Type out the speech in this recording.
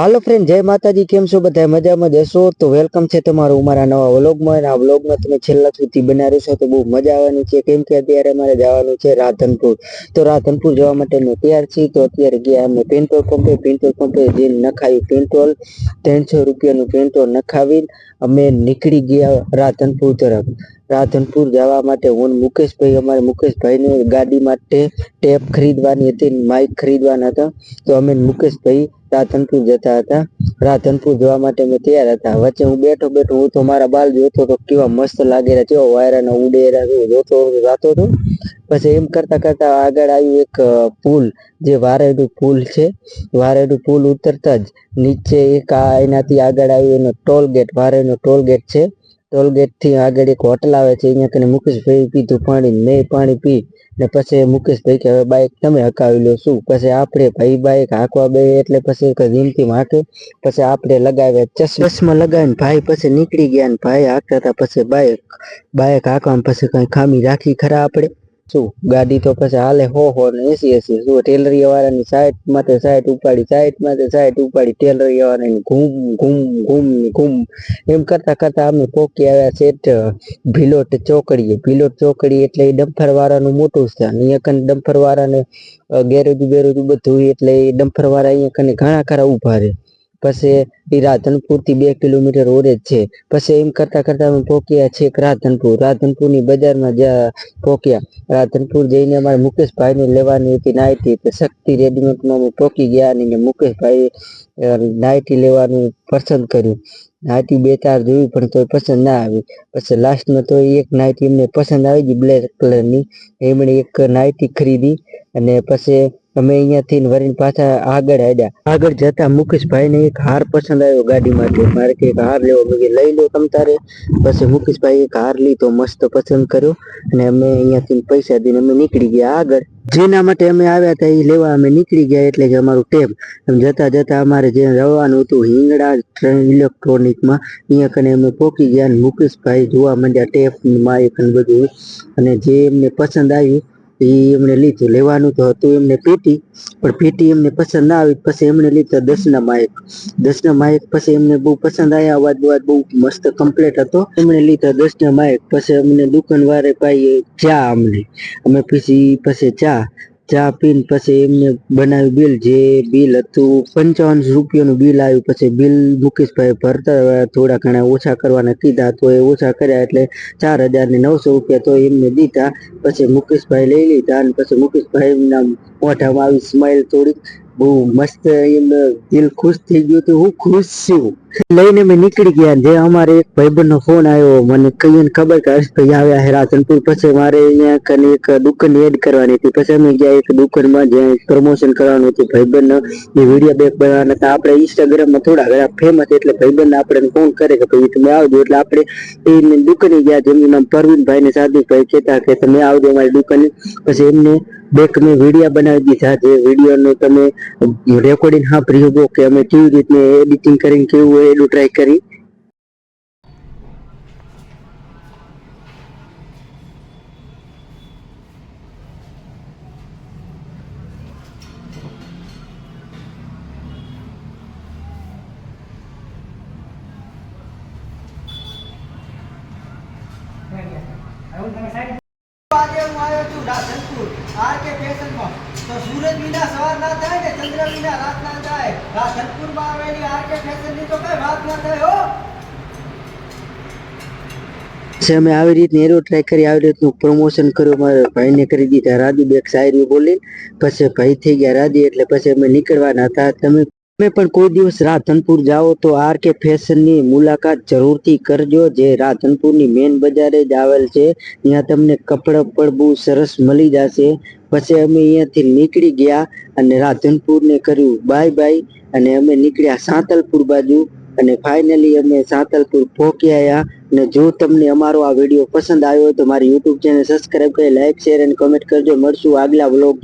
હાલો friend જય માતાજી, કેમ છો? બધા મજામાં? જશો તો વેલકમ છે તમારું અમારા નવા વ્લોગમાં આ વ્લોગમાં તમે છેલ્લા સુધી બનાવ્યો છો તો બહુ મજા આવવાની છે. કેમ કે અત્યારે અમારે જવાનું છે રાધનપુર. તો રાધનપુર જવા માટે અમે તૈયાર છીએ. તો અત્યારે ગયા અમે પેટ્રોલ પંપે. પેટ્રોલ પંપે જે નખાયું પેટ્રોલ ત્રણસો રૂપિયાનું પેટ્રોલ નખાવી અમે નીકળી ગયા રાધનપુર તરફ. રાધનપુર જવા માટે હું મુકેશભાઈ, અમારે મુકેશભાઈને ગાડી માટે ટેપ ખરીદવાની હતી માઇક ખરીદવાના હતા. તો અમે મુકેશભાઈ રાધનપુર જતા હતા. રાધનપુર જવા માટે અમે તૈયાર હતા. વચ્ચે હું બેઠો બેઠો હું તો મારા બાલ જોતો તો કેવા મસ્ત લાગેલા કેવા વાયરાના ઉડેરા જોતો જાતો હતો. પછી એમ કરતા કરતા આગળ આવ્યું એક પુલ, જે વારેડું પુલ છે. વારેડું પુલ ઉતરતા જ નીચે એક આ એનાથી આગળ આવ્યું એનો ટોલ ગેટ વારેનો ટોલ ગેટ છે. ટોલ ગેટથી આગળ એક હોટલ આવે છે, અહીંયા કને મુકેશભાઈ પીધું પાણી મેં પાણી પી ને પછી મુકેશભાઈ કે હવે બાઈક તમે હકાવી લો શું? પછી આપણે ભાઈ બાઈક હાંકવા બે એટલે પછી ધીમથી હાંકે, પછી આપણે લગાવ્યા ચશ્મા. લગાવીને ભાઈ પછી નીકળી ગયા ને ભાઈ હાંકતા હતા, પછી બાઈક બાઈક હાંકવામાં પછી કઈ ખામી રાખી ખરા આપણે? શું? ગાડી તો પછી હાલે, હો હો, ને એસી એસી. શું ટેલરી વાળાની સાઈડ માથે સાઈડ ઉપાડી સાઈડ માથે સાઈડ ઉપાડી, ટેલરી વાળાની ઘૂમ ઘૂમ ઘૂમ ઘૂમ. એમ કરતા કરતા અમે પોકી આવ્યા છે ભીલોટ ચોકડીએ. ભીલોટ ચોકડી એટલે એ ડમ્ફર વાળાનું મોટું સ્થાન. અહીંયા કને ડમ્ફર વાળાને ગેરેજ બેરેજ બધું એટલે એ ડમ્ફર વાળા અહીંયા કને ઘણા ખરા ઊભા રહે. પછી એ રાધનપુરથી બે કિલોમીટર ઓરે જ છે. પછી એમ કરતા કરતા અમે પહોંચ્યા છેક રાધનપુર રાધનપુર. ની બજારમાં જ્યાં પહોંચ્યા રાધનપુર જઈને અમારે મુકેશભાઈ ને લેવાની હતી નાયટી તો શક્તિ રેડીમેડમાં અમે પહોંચી ગયા અને મુકેશભાઈ નાયટી લેવાનું પસંદ કર્યું. નાયટી બે ચાર જોઈ પણ તોય પસંદ ના આવી. પછી લાસ્ટમાં તો એક નાયટી એમને પસંદ આવી ગઈ બ્લેક કલરની એમણે એક નાયટી ખરીદી અને પછી અમે અહીંયાથી વરીને પાછા આગળ આવ્યા આગળ જતા મુકેશભાઈ ને એક હાર પસંદ આવ્યો ગાડી માટે મારે કે હાર લેવો. મેં લઈ લો તમ તારે. પછી મુકેશભાઈ એક હાર લીધો, મસ્ત પસંદ કર્યો અને અમે અહીંયાથી પૈસા દઈને અમે નીકળી ગયા આગળ. જેના માટે અમે આવ્યા હતા એ લેવા અમે નીકળી ગયા એટલે કે અમારું ટેપ એમ જતા જતા અમારે જે રવાનું હતું હિંગડા ટ્રેન ઇલેક્ટ્રોનિકમાં, અહીંયા કને અમે પોકી ગયા અને મુકેશભાઈ જોવા માંડ્યા ટેપ એક બધું. અને જે એમને પસંદ આવ્યું એ એમણે લીધું. લેવાનું તો હતું એમને પેટી, પણ પેટી એમને પસંદ ના આવી. પછી એમણે લીધા દસના માયક. દસના માયક પછી એમને બહુ પસંદ આવ્યા. અવાજ બવાજ બહુ મસ્ત કમ્પ્લીટ હતો. એમણે લીધા દસના માયક. પછી અમને દુકાન વાળે પાઈ ચા અમને. અમે પછી પછી ચા ચા પીને પછી એમને બનાવ્યું બિલ, જે બિલ હતું પંચાવન રૂપિયાનું બિલ આવ્યું. પછી બિલ મુકેશભાઈ ભરતા થોડા ઘણા ઓછા કરવાના કીધા તો એ ઓછા કર્યા એટલે ચાર હજાર ને નવસો રૂપિયા તો એમને દીધા. પછી મુકેશભાઈ લઈ લીધા અને પછી મુકેશભાઈ એમના મોઢામાં આવી સ્માઇલ થોડીક બહુ મસ્ત દિલ ખુશ થઈ ગયું તો હું ખુશ છું. લઈને મેં નીકળી ગયા જે અમારે એક ભાઈબંધ ફોન આવ્યો. મને કઈ ખબર કે હર્ષભાઈ આવ્યા હે રાધનપુર. પછી મારે અહીંયા કને એક દુકાન એડ કરવાની હતી. પછી અમે ગયા એક દુકાનમાં જ્યાં પ્રમોશન કરવાનું હતું. ભાઈબંધ એ વીડિયો બેક બનાવવાના હતા. આપણે ઇન્સ્ટાગ્રામમાં થોડા ઘણા ફેમસ એટલે ભાઈબંધ આપણે ફોન કરે કે ભાઈ તમે આવજો. એટલે આપણે એ દુકાને ગયા. જેમનું નામ પરવીનભાઈ ને સાદુભાઈ કહેતા કે તમે આવજો અમારી દુકાને. પછી એમને બેક મેં વીડિયો બનાવી દીધા જે વીડિયો નો તમે રેકોર્ડિંગ સાંભળી શકો કે અમે કેવી રીતને એડિટિંગ કરીને કેવું હોય એટલું ટ્રાય કરી આજે તો સૂરજ વિના સવાર ના થાય ને ચંદ્ર વિના રાત ના થાય. રાધનપુરમાં આવેલી આરકે ફેશનની તો કઈ વાત ના થાય હો. પછી અમે આવી રીતની એરો ટ્રાય કરી, આવી રીતનું પ્રમોશન કર્યું. મારા ભાઈને કરી દીધા. રાદી બેગ શાયરી બોલી પછી ભાઈ થઈ ગયા. રાદી એટલે પછી અમે નીકળવાના હતા. તમે તમે પણ કોઈ દિવસ રાધનપુર જાઓ તો આર કે ફેશનની મુલાકાત જરૂરથી કરજો. જે રાધનપુરની મેન બજારે જ આવેલ છે. ત્યાં તમને કપડા પણ બહુ સરસ મળી જશે. પછી અમે અહીંયાથી નીકળી ગયા અને રાધનપુરને કર્યું બાય બાય અને અમે નીકળ્યા સાંતલપુર બાજુ. અને ફાઇનલી અમે સાંતલપુર પહોંચી આવ્યા. અને જો તમને અમારો આ વીડિયો પસંદ આવ્યો તો મારી યુટ્યુબ ચેનલ સબસ્ક્રાઇબ કરી લાઈક શેર અને કોમેન્ટ કરજો. મળશું આગલા વ્લોગ